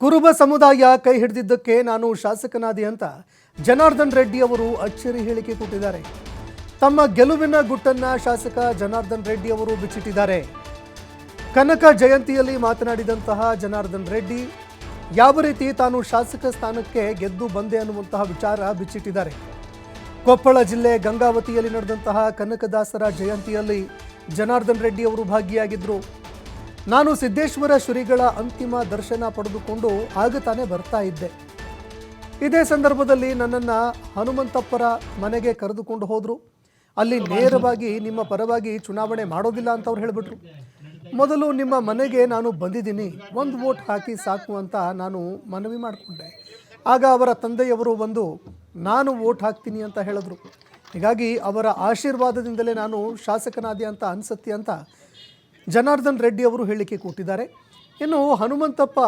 ಕುರುಬ ಸಮುದಾಯ ಕೈ ಹಿಡಿದಿದ್ದಕ್ಕೆ ನಾನು ಶಾಸಕನಾದಿ ಅಂತ ಜನಾರ್ದನ್ ರೆಡ್ಡಿ ಅವರು ಅಚ್ಚರಿ ಹೇಳಿಕೆ ಕೊಟ್ಟಿದ್ದಾರೆ. ತಮ್ಮ ಗೆಲುವಿನ ಗುಟ್ಟನ್ನ ಶಾಸಕ ಜನಾರ್ದನ್ ರೆಡ್ಡಿ ಅವರು ಬಿಚ್ಚಿಟ್ಟಿದ್ದಾರೆ. ಕನಕ ಜಯಂತಿಯಲ್ಲಿ ಮಾತನಾಡಿದಂತಹ ಜನಾರ್ದನ್ ರೆಡ್ಡಿ, ಯಾವ ರೀತಿ ತಾನು ಶಾಸಕ ಸ್ಥಾನಕ್ಕೆ ಗೆದ್ದು ಬಂದೆ ಅನ್ನುವಂತಹ ವಿಚಾರ ಬಿಚ್ಚಿಟ್ಟಿದ್ದಾರೆ. ಕೊಪ್ಪಳ ಜಿಲ್ಲೆ ಗಂಗಾವತಿಯಲ್ಲಿ ನಡೆದಂತಹ ಕನಕದಾಸರ ಜಯಂತಿಯಲ್ಲಿ ಜನಾರ್ದನ್ ರೆಡ್ಡಿ ಅವರು ಭಾಗಿಯಾಗಿದ್ದರು ನಾನು ಸಿದ್ದೇಶ್ವರ ಶ್ರೀಗಳ ಅಂತಿಮ ದರ್ಶನ ಪಡೆದುಕೊಂಡು ಆಗ ತಾನೇ ಬರ್ತಾ ಇದ್ದೆ. ಇದೇ ಸಂದರ್ಭದಲ್ಲಿ ನನ್ನನ್ನು ಹನುಮಂತಪ್ಪರ ಮನೆಗೆ ಕರೆದುಕೊಂಡು ಹೋದರು. ಅಲ್ಲಿ ನೇರವಾಗಿ ನಿಮ್ಮ ಪರವಾಗಿ ಚುನಾವಣೆ ಮಾಡೋದಿಲ್ಲ ಅಂತ ಅವ್ರು ಹೇಳಿಬಿಟ್ರು. ಮೊದಲು ನಿಮ್ಮ ಮನೆಗೆ ನಾನು ಬಂದಿದ್ದೀನಿ. ಒಂದು ವೋಟ್ ಹಾಕಿ ಸಾಕು ಅಂತ ನಾನು ಮನವಿ ಮಾಡಿಕೊಂಡೆ. ಆಗ ಅವರ ತಂದೆಯವರು ಬಂದು, ನಾನು ವೋಟ್ ಹಾಕ್ತೀನಿ ಅಂತ ಹೇಳಿದ್ರು. ಹೀಗಾಗಿ ಅವರ ಆಶೀರ್ವಾದದಿಂದಲೇ ನಾನು ಶಾಸಕನಾದೆ ಅಂತ ಅನ್ಸತ್ತೆ ಅಂತ ಜನಾರ್ದನ್ ರೆಡ್ಡಿ ಅವರು ಹೇಳಿಕೆ ಕೊಟ್ಟಿದ್ದಾರೆ. ಇನ್ನು ಹನುಮಂತಪ್ಪ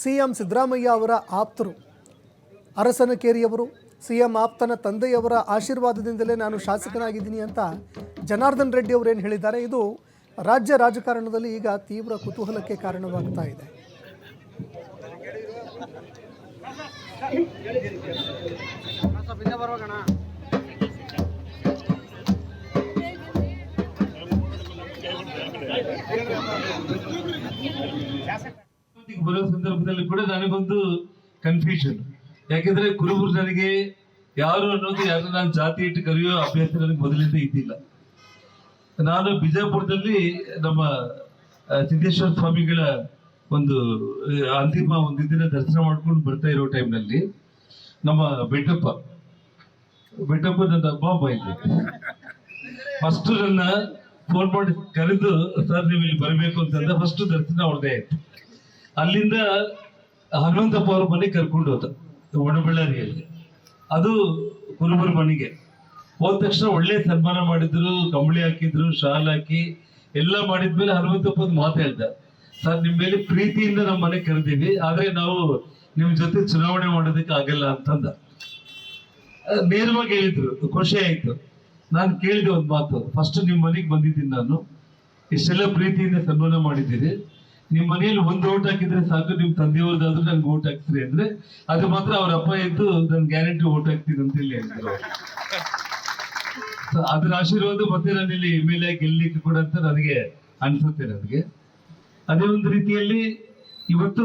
ಸಿ ಎಂ ಸಿದ್ದರಾಮಯ್ಯ ಅವರ ಆಪ್ತರು ಅರಸನಕೇರಿಯವರು ಸಿ ಎಂ ಆಪ್ತನ ತಂದೆಯವರ ಆಶೀರ್ವಾದದಿಂದಲೇ ನಾನು ಶಾಸಕನಾಗಿದ್ದೀನಿ ಅಂತ ಜನಾರ್ದನ್ ರೆಡ್ಡಿ ಅವರು ಏನು ಹೇಳಿದ್ದಾರೆ. ಇದು ರಾಜ್ಯ ರಾಜಕಾರಣದಲ್ಲಿ ಈಗ ತೀವ್ರ ಕುತೂಹಲಕ್ಕೆ ಕಾರಣವಾಗ್ತಾ ಇದೆ. ಬರೋ ಸಂದರ್ಭದಲ್ಲಿ ಕೂಡ ನನಗೊಂದು ಕನ್ಫ್ಯೂಷನ್ ಯಾಕೆಂದ್ರೆ ಕುರುಬರು ನನಗೆ ಯಾರು ಅನ್ನೋದು ಯಾರು ನಾನು ಜಾತಿ ಇಟ್ಟು ಕರೆಯೋ ಅಭ್ಯಾಸ ನನಗೆ ಮೊದಲಿಂದ ಇದ್ದಿಲ್ಲ. ನಾನು ಬಿಜಾಪುರದಲ್ಲಿ ನಮ್ಮ ಸಿದ್ದೇಶ್ವರ ಸ್ವಾಮಿಗಳ ಒಂದು ಅಂತಿಮ ಒಂದು ದಿನ ದರ್ಶನ ಮಾಡ್ಕೊಂಡು ಬರ್ತಾ ಇರೋ ಟೈಮ್ನಲ್ಲಿ ನಮ್ಮ ಬೆಟ್ಟಪ್ಪ ಬೆಟ್ಟಪ್ಪ ನನ್ನ ಅಮ್ಮ ಇಲ್ಲಿ ಫಸ್ಟ್ ನನ್ನ ಫೋನ್ ಕರೆದು ಸರ್ ನೀವು ಇಲ್ಲಿ ಬರಬೇಕು ಅಂತಂದ ಫಸ್ಟ್ ದರ್ಶನ ಅವ್ರದೇ ಆಯ್ತು. ಅಲ್ಲಿಂದ ಹನುಮಂತಪ್ಪ ಅವ್ರ ಮನೆಗೆ ಕರ್ಕೊಂಡು ಹೋದ ಒಣಬಳ್ಳಾರಿಯಲ್ಲಿ ಅದು ಕುರುಬರ ಮನೆಗೆ. ಹೋದ ತಕ್ಷಣ ಒಳ್ಳೆ ಸನ್ಮಾನ ಮಾಡಿದ್ರು, ಕಂಬಳಿ ಹಾಕಿದ್ರು, ಶಾಲ್ ಹಾಕಿ, ಎಲ್ಲ ಮಾಡಿದ್ಮೇಲೆ ಹನುಮಂತಪ್ಪ ಒಂದು ಮಾತು ಹೇಳ್ದ ಸರ್ ನಿಮ್ಮ ಮೇಲೆ ಪ್ರೀತಿಯಿಂದ ನಮ್ಮ ಮನೆ ಕರೆದೀವಿ, ಆದ್ರೆ ನಾವು ನಿಮ್ ಜೊತೆ ಚುನಾವಣೆ ಮಾಡೋದಕ್ಕೆ ಆಗಲ್ಲ ಅಂತಂದ. ನೇರವಾಗಿ ಹೇಳಿದ್ರು, ಖುಷಿ ಆಯ್ತು. ನಾನು ಕೇಳಿದೆ ಒಂದು ಮಾತು. ಫಸ್ಟ್ ನಿಮ್ಮ ಮನೆಗೆ ಬಂದಿದ್ದೀನಿ ನಾನು. ಇಷ್ಟೆಲ್ಲ ಪ್ರೀತಿಯಿಂದ ಸನ್ಮಾನ ಮಾಡಿದ್ದೀರಿ. ನಿಮ್ಮ ಮನೆಯಲ್ಲಿ ಒಂದು ಓಟ್ ಹಾಕಿದ್ರೆ ಸಾಕು, ನಿಮ್ ತಂದೆಯವ್ರದ್ದಾದ್ರೂ ನಂಗೆ ಓಟ್ ಹಾಕ್ತೀರಿ ಅಂದ್ರೆ ಅದು ಮಾತ್ರ ಅವ್ರ ಅಪ್ಪ ಇದ್ದು ನನ್ ಗ್ಯಾರಂಟಿ ಓಟ್ ಹಾಕ್ತೀನಿ ಅಂತ ಹೇಳಿ ಹೇಳಿದ್ರು ಅದ್ರ ಆಶೀರ್ವಾದ ಮತ್ತೆ ನಾನು ಇಲ್ಲಿ ಎಂ ಎಲ್ ಎ ಗೆಲ್ಲಲಿಕ್ಕೆ ಕೂಡ ಅಂತ ನನಗೆ ಅನ್ಸುತ್ತೆ ನನಗೆ. ಅದೇ ಒಂದು ರೀತಿಯಲ್ಲಿ ಇವತ್ತು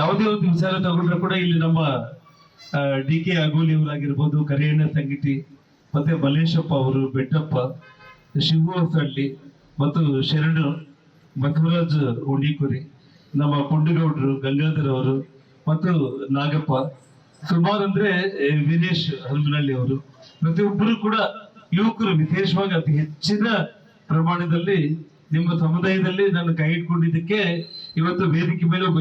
ಯಾವುದೇ ಒಂದು ವಿಚಾರ ತಗೊಂಡ್ರೆ ಕೂಡ ಇಲ್ಲಿ ನಮ್ಮ ಡಿ ಕೆ ಅಗೋಲಿ ಅವರಾಗಿರ್ಬೋದು, ಕರಿಯಣ್ಣ ಸಂಗೀತಿ ಮತ್ತೆ ಮಲ್ಲೇಶಪ್ಪ ಅವರು, ಬೆಟ್ಟಪ್ಪ ಶಿವಸಳ್ಳಿ ಮತ್ತು ಶರಣು ಬಸವರಾಜ್ ಉಂಡಿಕುರಿ, ನಮ್ಮ ಪುಂಡಗೌಡರು ಗಂಗಾಧರ್ ಅವರು ಮತ್ತು ನಾಗಪ್ಪ ಸುಮಾರು ಅಂದ್ರೆ ವಿನೇಶ್ ಹನುಮನಹಳ್ಳಿ ಅವರು. ಪ್ರತಿಯೊಬ್ಬರು ಕೂಡ ಯುವಕರು ವಿಶೇಷವಾಗಿ ಅತಿ ಹೆಚ್ಚಿನ ಪ್ರಮಾಣದಲ್ಲಿ ನಿಮ್ಮ ಸಮುದಾಯದಲ್ಲಿ ನಾನು ಕೈ ಇಟ್ಕೊಂಡಿದ್ದಕ್ಕೆ ಇವತ್ತು ವೇದಿಕೆ ಮೇಲೆ ಒಬ್ಬ